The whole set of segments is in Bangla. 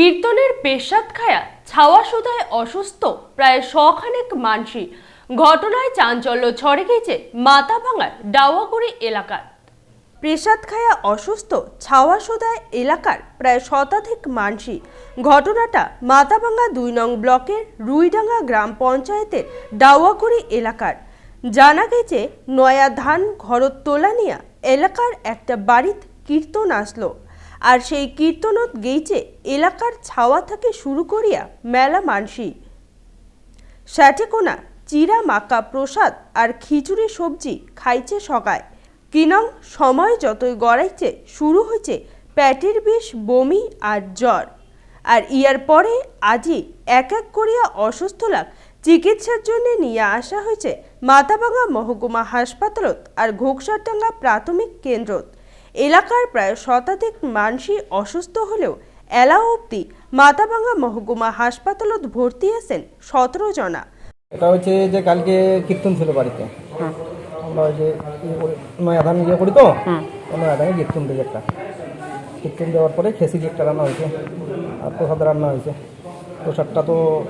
কীর্তনের পেশাদ খায়া ছাওয়া সুধায় অসুস্থ প্রায় শখানেক মানসি। ঘটনায় চাঞ্চল্য ছড়ে গেছে মাথাভাঙার ডাওয়াগুড়ি এলাকার। প্রেসাদ খায়া অসুস্থ ছাওয়া সোদায় এলাকার প্রায় শতাধিক মানসি। ঘটনাটা মাথাভাঙ্গা দুই নং ব্লকের রুইডাঙ্গা গ্রাম পঞ্চায়েতের ডাওয়াগুড়ি এলাকার। জানা গেছে, নয়া ধান ঘরত তোলানিয়া এলাকার একটা বাড়িত কীর্তন আসলো। আর সেই কীর্তনত গেইচে এলাকার ছাওয়া থেকে শুরু করিয়া মেলা মানসি। স্যাটেকোনা চিরা, মাকা, প্রসাদ আর খিচুড়ি সবজি খাইছে সকায় কিনং, সময় যতই গড়াইছে শুরু হয়েছে প্যাটের বিষ, বমি আর জ্বর। আর ইয়ার পরে আজই এক এক করিয়া অসুস্থ লাগ চিকিৎসার জন্য নিয়ে আসা হয়েছে মাথাভাঙা মহকুমা হাসপাতালত আর ঘোকসারডাঙ্গা প্রাথমিক কেন্দ্রত। এলাকার প্রায় শতাধিক মানসি অসুস্থ হলেও এলা অবধি মাথাভাঙা মহকুমা হাসপাতালত ভর্তি আছেন সতেরো জনা। এটা হচ্ছে যে কালকে কীর্তন ছিল বাড়িতে। আমরা যে ইয়ে করি, নয়া ইয়ে করি তো ওই কীর্তন দিই একটা। কীর্তন দেওয়ার পরে খেসিরি একটা রান্না হয়েছে আর প্রসাদ রান্না হয়েছে। প্রসাদটা তো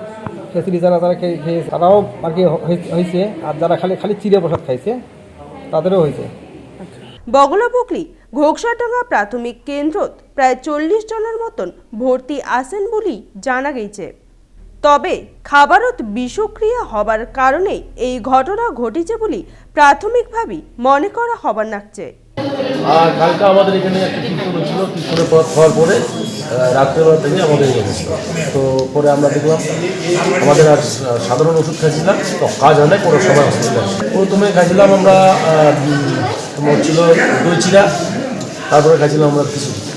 খেসিরি যারা যারা খেয়ে তারাও আর কি হয়ে- হয়েছে আর যারা খালি খালি চিড়ে প্রসাদ খাইছে তাদেরও হয়েছে। বগলা বকলি ঘোকসাডাঙ্গা প্রাথমিক কেন্দ্রত প্রায় চল্লিশ জনের মতন ভর্তি আসেন বলেই জানা গেছে। তবে খাবারত বিষক্রিয়া হবার কারণে এই ঘটনা ঘটেছে বলে প্রাথমিকভাবে মনে করা হবার নাকছে আর কালকে আমাদের এখানে একটা ছিল পর পরে রাত্রেবেলা থেকে আমাদের তো পরে আমরা দেখলাম, আমাদের আর সাধারণ ওষুধ খাইছিলাম, তো কাজ কোনো সময় হসপিটাল। প্রথমে খাইছিলাম আমরা তোমার ছিল দই চিরা তারপরে খাইছিলাম আমরা খিচুড়ি